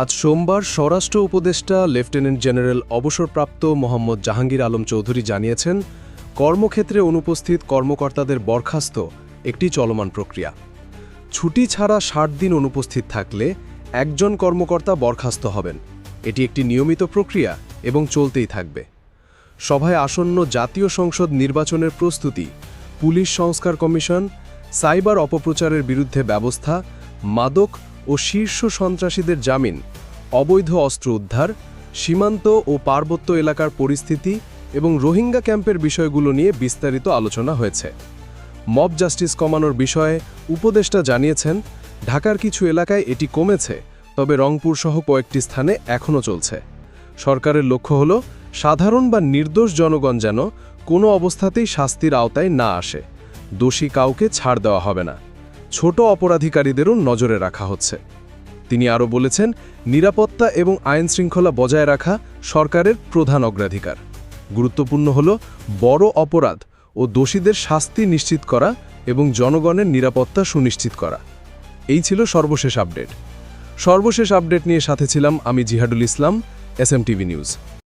আজ সোমবার স্বরাষ্ট্র উপদেষ্টা লেফটেন্যান্ট জেনারেল অবসরপ্রাপ্ত মোহাম্মদ জাহাঙ্গীর আলম চৌধুরী জানিয়েছেন, কর্মক্ষেত্রে অনুপস্থিত কর্মকর্তাদের বরখাস্ত একটি চলমান প্রক্রিয়া। ছুটি ছাড়া ষাট দিন অনুপস্থিত থাকলে একজন কর্মকর্তা বরখাস্ত হবেন। এটি একটি নিয়মিত প্রক্রিয়া এবং চলতেই থাকবে। সভায় আসন্ন জাতীয় সংসদ নির্বাচনের প্রস্তুতি, পুলিশ সংস্কার কমিশন, সাইবার অপপ্রচারের বিরুদ্ধে ব্যবস্থা, মাদক ও শীর্ষ সন্ত্রাসীদের জামিন, অবৈধ অস্ত্র উদ্ধার, সীমান্ত ও পার্বত্য এলাকার পরিস্থিতি এবং রোহিঙ্গা ক্যাম্পের বিষয়গুলো নিয়ে বিস্তারিত আলোচনা হয়েছে। মব জাস্টিস কমানোর বিষয়ে উপদেষ্টা জানিয়েছেন, ঢাকার কিছু এলাকায় এটি কমেছে, তবে রংপুর সহ কয়েকটি স্থানে এখনও চলছে। সরকারের লক্ষ্য হল, সাধারণ বা নির্দোষ জনগণ যেন কোনো অবস্থাতেই শাস্তির আওতায় না আসে। দোষী কাউকে ছাড় দেওয়া হবে না। ছোট অপরাধীকারীদেরও নজরে রাখা হচ্ছে। তিনি আরও বলেছেন, নিরাপত্তা এবং আইন শৃঙ্খলা বজায় রাখা সরকারের প্রধান অগ্রাধিকার। গুরুত্বপূর্ণ হল বড় অপরাধ ও দোষীদের শাস্তি নিশ্চিত করা এবং জনগণের নিরাপত্তা সুনিশ্চিত করা। এই ছিল সর্বশেষ আপডেট। সর্বশেষ আপডেট নিয়ে সাথে ছিলাম আমি জিহাদুল ইসলাম, এসএমটিভি নিউজ।